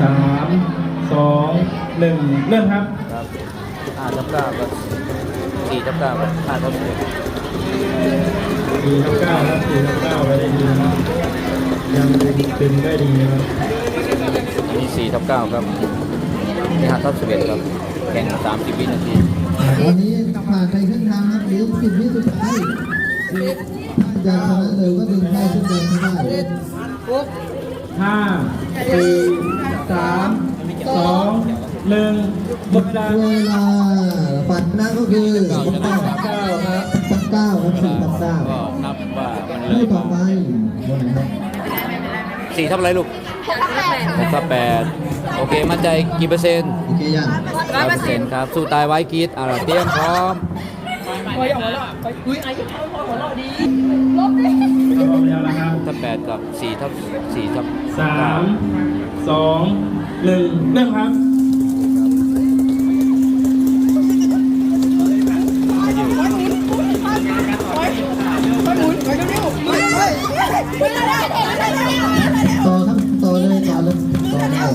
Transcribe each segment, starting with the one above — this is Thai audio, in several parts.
สามสองหนึ่งเริ่มครับครับห้าทับเก้ากับสี่ทับเก้ากับห้าทับสิบสี่ทับเก้าครับสี่ทับเก้าไปได้ดีนะครับยังดึงดึงได้ดีนะครับอันนี้สี่ทับเก้าครับนี่ห้าทับสิบเอ็ดครับแข่งสามสิบวินาทีตอนนี้ผ่านไปครึ่งทางครับเหลือสิบวิสุดท้ายจะชนะเร็วก็ดึงได้ชุดแดงไม่ได้ห้าสี่ สามสองหนึ่งหมดเวลาเวลาฝันนะก็คือเก้าครับปักเก้าครับสี่ปักเก้าก็นับว่ามันเลคู่ยต่อไปวันไหนครับสี่ทับอะไรลูกหกทับแปดโอเค มั่นใจกี่เปอร์เซ็นต์โอเคยังร้อยเปอร์เซ็นต์ครับ สู้ตายไว้กรีดอ่าเตรียมพร้อมพร้อมแล้วนะครับทับแปดกับสี่ทับสี่ทับสาม สองหนึ่งเริ่มครับต่อครับต่อเลยต่อเลยต่อเลย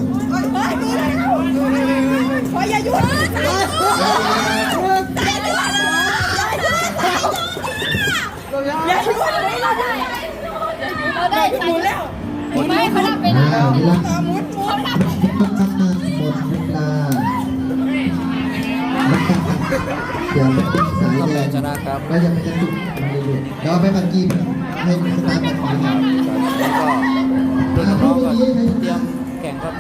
ขออย่าหยุดอย่าหยุดเราได้หมุนแล้วหมุนไม่เขาทำไปอ่าแล้ว นี่ละหมุนหมุนต้องทำงานหมดเวลาเดี๋ยวเป็นสายทับแดแปงดชนะครับก็จะเป็นจุดเดี๋ยวเอาไปบังกีให้สตาร์ทบังกีครับแล้วก็เพื่อนน้องก็เตรียมแข่งครับ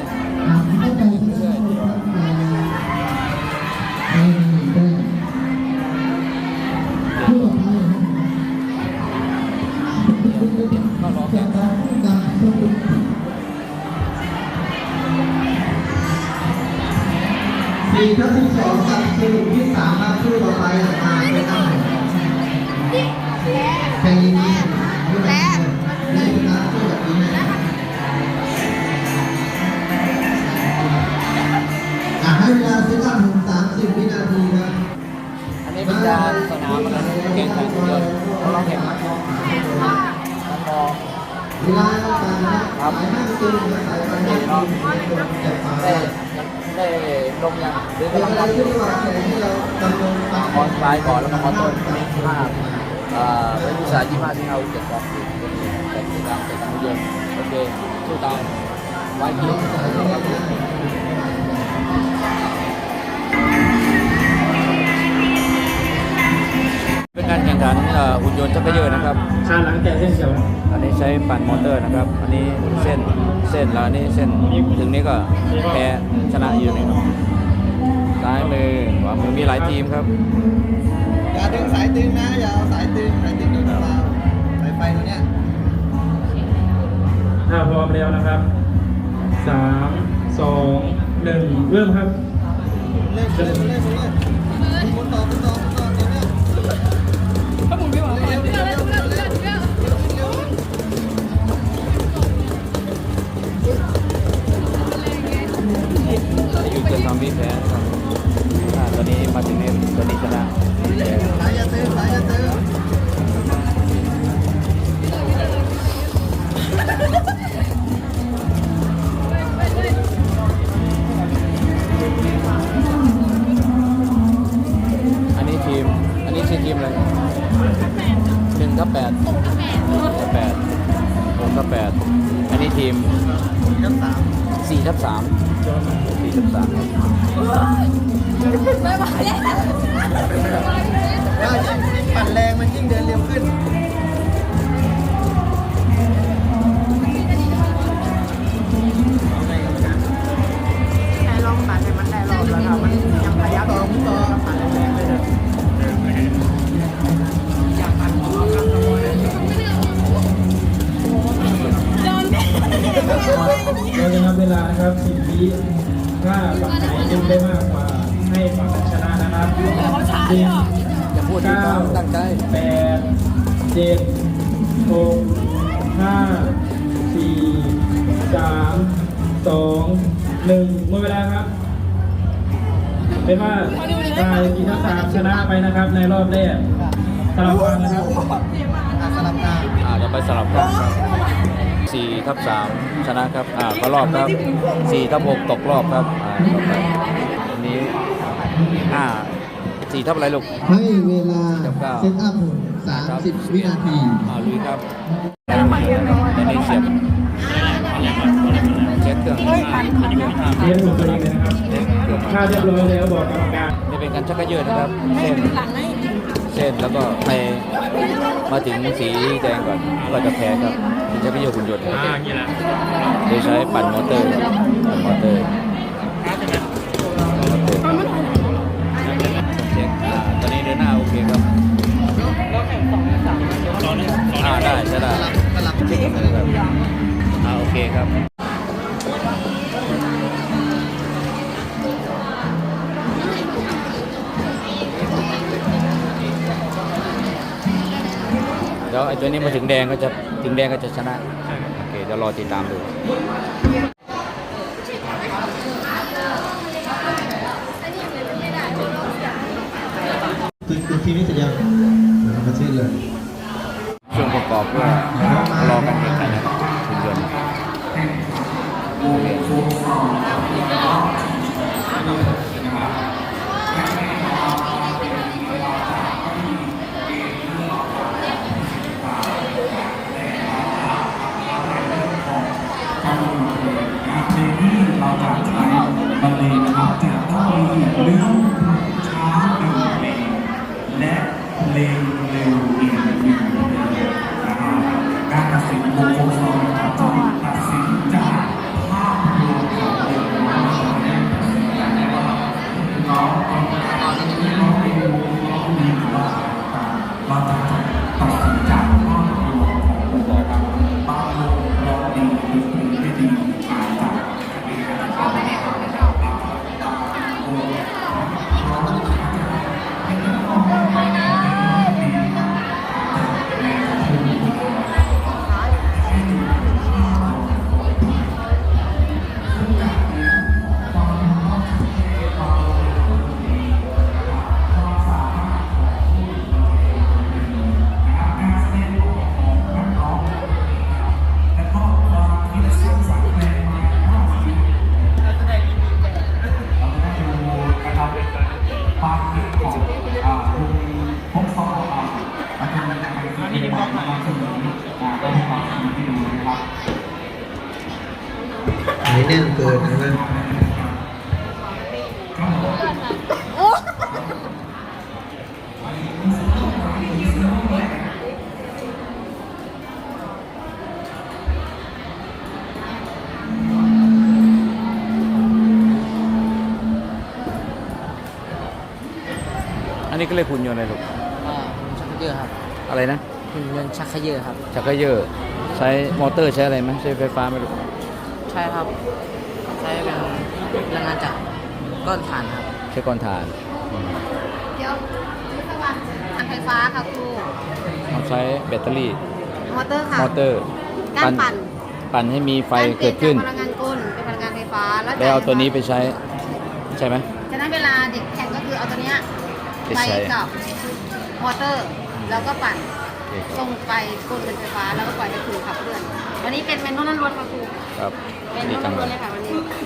สี่ทับสิบสองกับสรุปที่สามครับคู่ต่อไปมาไปตั้งแข่งยิงนี้คู่ไหนได้ชนะคู่แบบนี้นะอะให้เวลาซื้อตั้งถึงสามสิบวินาทีครับอันนี้เป็นการสนามมันแข่งขันเดียวเราลองแข่งมาต้องมองเวลาการนะครับสายห้างตึงสายการเงินจะมาได้ ได้ลงยังหรือกำลังอะไรวัดอที่ยู่ว่าแข่งที่เรากำลังทำอนไลน์ก่อนแล้วก็อนต้นภาอ่าเป็นวิสาที่มาที่เอาเจ็ดสองสี่แต่ที่ตามแต่ตามเยอะโอเคสู้ตายไว้ที่ นเป็นการแข่งขันเอ่อหุ่นยนต์ชักเขยอนะครับชาหลังแกะเส้นเขียวอันนี้ใช้ปั่นมอเตอร์นะครับ อันนี้เส้นเส้นแล้วอันนี้เส้นถึงนี้ก็แพ้ชนะอยู่นี่ครับซ้ายมือขวามือมีหลายทีมครับอย่าดึงสายตึงนะอย่าเอาสายตึงสายตึงโดนเราสายไฟตัวเนี้ยถ้าพร้อมแล้วนะครับสามสองหนึ่งเริ่มครับเล่นเล่นเล่นเล่นคนต่อคนต่อ ยุเกินความวิแพ้นะครับอ่าตอนนี้มาถึงนี้ตอนนี้ชนะแพ้สายอย่าตึงสายอย่าตึงอันนี้ทีม อันนี้ชื่อทีมอะไรหนึ่งทับแปดหนึ่งทับแปดหกทับแปดอันนี้ทีมน้ำสาม สี่ทับสามสี่ทับสามถ้ายิ่ง นับเวลานะครับสิบวิถ้าฝั่งไหนดึงได้มากกว่าให้ฝั่งนั้นชนะนะครับสิบอย่าพูดดีครับตั้งใจแปดเจ็ดหกห้าสี่สามสองหนึ่งหมดเวลาครับ เป็นว่าฝ่ายกีทัพสามชนะไปนะครับ ในรอบแรกสลับกันนะครับ อะสลับตาอ่าเดี๋ยวไปสลับกันครับ 4ทับ3ชนะครับอ่าก็รอบครับ4ทับ6ตกรอบครับอ่าต่อไปอันนี้อ่า4ทับอะไรลูกให้เวลาสิบเก้าเซตอัพ30 วินาทีอ่าลุยครับตอนนี้เสียบเช็คเครื่องเรียนผมตัวเองเลยนะครับเช็คเครื่องถ้าเรียบร้อยแล้วบอกกรรมการนี่เป็นการชักกระเยอะนะครับเส้นเส้นแล้วก็ไปมาถึงสีแดงก่อนก็จะแพ้ครับ เป็นชักกระเยอะหุ่นยนต์ครับโดยใช้ปั่นมอเตอร์ครับปั่นมอเตอร์เช็คอ่าตอนนี้เดินหน้าโอเคครับอ่าได้ใช่ได้เช็คกันเลยครับอ่าโอเคครับ เดี๋ยวไอ้ตัวนี้มาถึงแดงก็จะถึงแดงก็จะชนะโอเคเดี๋ยวรอติดตามดูคือคือทีมนี้จะยังประเทศเลยช่วงประกอบก็ น่นเกินนะอันนี้ก็เรียกหุ่นยนต์อะไรลูกอ่าชักเขยอะครับอะไรนะหุ่นยนต์ชักเขยอะครับชักกระเยอะใช้มอเตอร์ใช้อะไรไหมใช้ไฟฟ้าไหมลูก ใช่ครับ ใช้เป็นพลังงานจากก้อนถ่านครับ ใช้ก้อนถ่านเดี๋ยววิศวะทางไฟฟ้าค่ะครูเราใช้แบตเตอรี่ มอเตอร์ค่ะ มอเตอร์ การปั่น ปั่นให้มีไฟการปลี่เกิยดขึ้นจากพลังงานกลเป็นพลังงานไฟฟ้า แล้วแล้วเอาตัวนี้ไปใช้ ใช่ไหมฉะนั้นเวลาเด็กแข่งก็คือเอาตัวเนี้ยไปไปใช้ กับมอเตอร์ แล้วก็ปั่นโอเคครับส่งไปกลเป็นไฟฟ้าแล้วก็ปล่อยให้ครูขับเคลื่อนวันนี้เป็นเมนูล้วนๆค่ะครู ครับเป็นดีเมนูจังเลล้วนๆยเลยค่ะวันนี้